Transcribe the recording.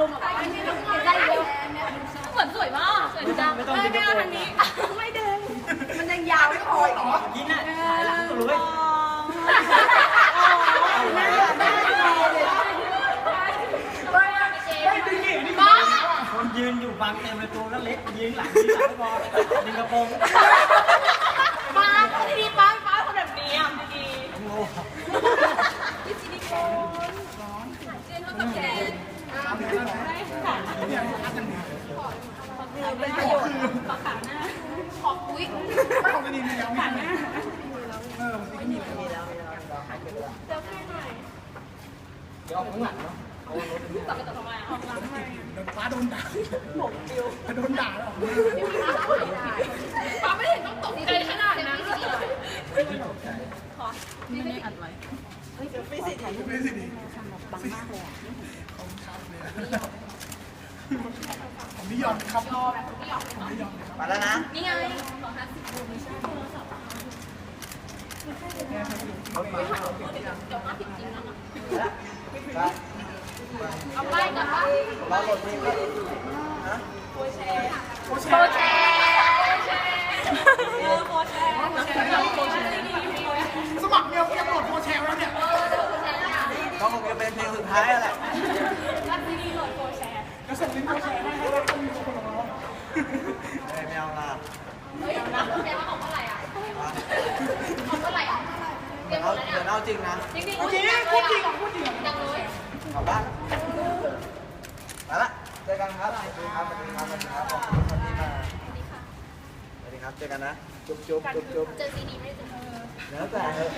ลุมอะได้เร็วเหมือนสวยมากสวยจังไม่ต้องไม่ดึงไม่กระโปรงเอาทางนี้ ไม่ดึงมันยังยาวไม่พอหรอยินอะถ่ายหลังสุดเลยบ้าคนยืนอยู่บังเต็มเลยตัวแล้วเล็กยืนหลังยืนหลังไม่พอดึงกระโปรง บ้าดีป้าป้าคนแบบนี้อะดี โง่ เป็นประโยชน์ขอขาหน้าขออุ้ย ของดีมีแล้วมีแล้วเออมันมีแล้วเดี๋ยวแค่หน่อยเดี๋ยวเอาข้างหลังเนาะต่อไปต่อทำไมอะเดี๋ยวฟ้าโดนด่าหมกฟิวโดนด่าแล้วป้าไม่เห็นต้องตกใจขนาดนั้นเลยขอนี่ไม่อัดไว้เฮ้ยไม่สิดีบังมากเลยของครับเลย ผมนิยมครับผมนิยมครับมาแล้วนะ นี่ไงขอห้าสิบดูไม่ใช่โทรศัพท์เดี๋ยมาผิดจริงนะเอาไปก่อนป่ะเราหมดนี่ฮะโคแชโคแชร์โคแชร์โคแชร์สมัครเมียยังโหลดโปรแชร์แล้วเนี่ยก็คงจะเป็นเพลงสุดท้ายแหละรับซีดีโหลดโคแชร์จะส่งลิงก์โปรแชร์ให้ให้แล้วก็มีคนมาร้อง ไม่เอาละ เฮ้ยรับโค แชร์ว่าของเท่าไหร่อะของเท่าไหร่อะเตรีเดี๋ยยมวเอาเดี๋ยวเอาจริงนะจริงจริงจริงพูดจริงอะพูดจริงอะจังเลยกลับบ้านมาละเจอกันครับสวัสดีครับสวัสดีครับสวัสดีครับขอบคุณที่มาสวัสดีครับเจอกันนะจุ๊บจุ๊บจุ๊บจุ๊บเจอซีดีไม่ได้เจอ แล้วแต่เถอะ